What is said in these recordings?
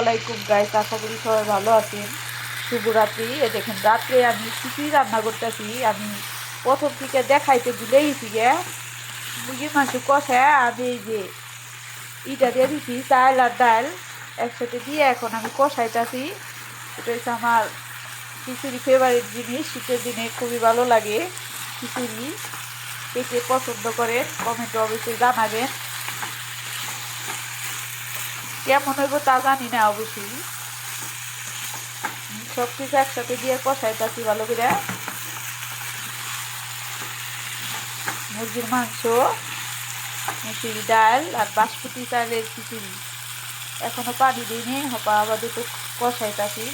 আলাইকুম গাইস আশা করি সবাই ভালো আছেন। শুভরাত্রি। এ দেখেন, রাত্রে আমি কিছুই রান্না করতেছি, আমি প্রথম থেকে দেখাইতে ভুলে গেছি গে মুরগির মাংস কষা, আমি এই যে ইটা দিয়ে দিছি, চাল আর ডাল একসাথে দিয়ে এখন আমি কষাইতেছি। এটা হচ্ছে আমার খিচুড়ি ফেভারিট জিনিস, শীতের দিনে খুবই ভালো লাগে খিচুড়ি। কে পছন্দ করেন কমেন্টে অবশ্যই জানাবেন। কেমন হইব তা জানি না অবশ্যই। সব কিছু একসাথে দিয়ে কষাইতাছি ভালো করে। মুরগির মাংস মুসুরি ডাল আর বাসমতি চালের খিচুড়ি। এখনও পানি দিইনি, হপা আবার দুটো কষাইতাছি।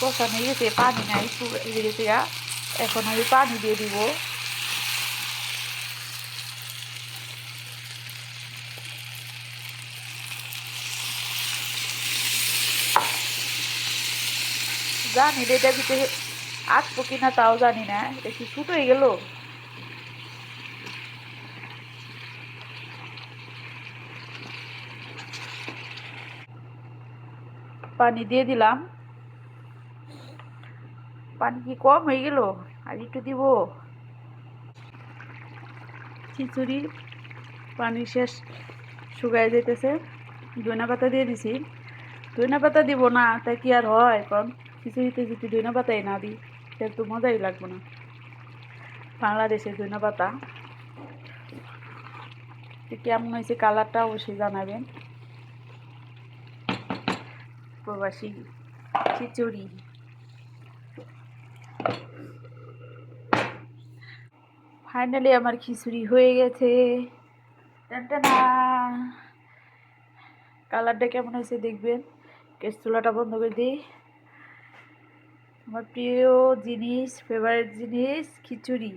কষানো গেছে, পানি নাই শুকিয়ে গেছে গা। এখন আমি পানি দিয়ে দিব। জানি না এটা ভিতরে আসব কিনা তাও জানি না। এটা কি শুট হয়ে গেল। পানি দিয়ে দিলাম। পানি কি কম হয়ে গেল? আর একটু দিব। খিচুড়ি, পানি শেষ। শুকায় যেতেছে ধনা পাতা দিয়ে দিছি। ধনা পাতা দিব না, তাই কি আর হয়? কারণ খিচুড়িতে যদি ধনা পাতাই না দিই তাহলে তো মজাই লাগবে না। বাংলাদেশের ধনা পাতা কেমন হয়েছে কালারটা অবশ্যই জানাবেন। প্রবাসী খিচুড়ি। ফাইনালি আমার খিচুড়ি হয়ে গেছে। কালারটা কেমন হয়েছে দেখবেন। গ্যাস চুলাটা বন্ধ করে দিই। আমার প্রিয় জিনিস ফেভারিট জিনিস খিচুড়ি।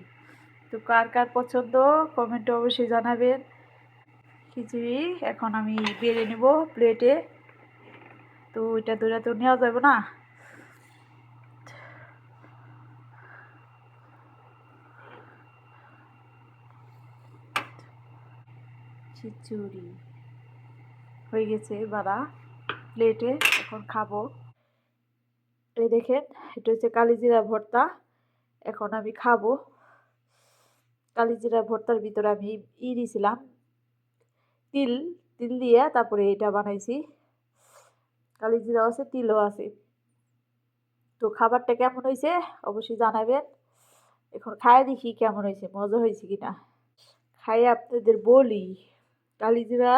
তো কার কার পছন্দ? কমেন্টে অবশ্যই জানাবেন। খিচুড়ি এখন আমি বেড়ে নেব প্লেটে তো ওইটা দূরে তো নেওয়া যাবে না। খিচুড়ি। হয়ে গেছে বাড়া প্লেটে এখন খাব। এই দেখেন, এটা হচ্ছে কালিজিরা ভর্তা। এখন আমি খাব। কালিজিরা ভর্তার ভিতরে আমি ই দিয়েছিলাম তিল তিল দিয়ে তারপরে এটা বানাইছি। কালিজিরাও আছে, তিলও আছে। তো খাবারটা কেমন হয়েছে অবশ্যই জানাবেন। এখন খায় দেখি কেমন হয়েছে মজা হয়েছে কিনা। খাইয়ে আপনাদের বলি, কালিজিরা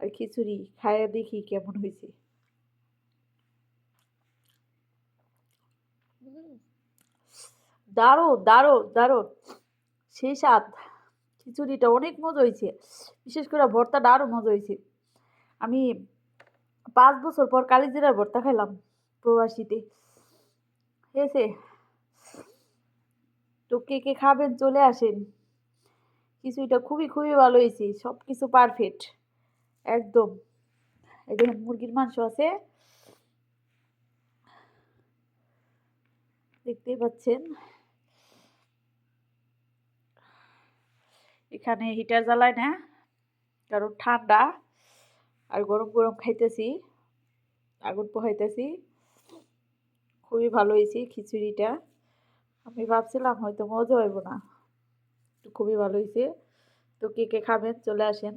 আর খিচুড়ি খাইয়ে দেখি কেমন হয়েছে দারুণ দারুণ দারুণ। সেই স্বাদ। খিচুড়িটা অনেক মজা হয়েছে। বিশেষ করে ভর্তাটা আরও মজা হয়েছে। আমি পাঁচ বছর পর কালিজিরার ভর্তা খাইলাম প্রবাসীতে। হয়েছে। তো কে কে খাবেন, চলে আসেন। খিচুড়িটা খুবই খুবই ভালো হয়েছে। সব কিছু পারফেক্ট একদম। এই দেখেন মুরগির মাংস আছে। দেখতেই পাচ্ছেন। এখানে হিটার জ্বালায় না, কারণ ঠান্ডা। আর গরম গরম খাইতেছি, আগুন পোহাইতেছি। খুবই ভালো হয়েছি খিচুড়িটা। আমি ভাবছিলাম হয়তো মজা হইব না খুবই ভালো হয়েছে। তো কে কে খাবেন চলে আসেন।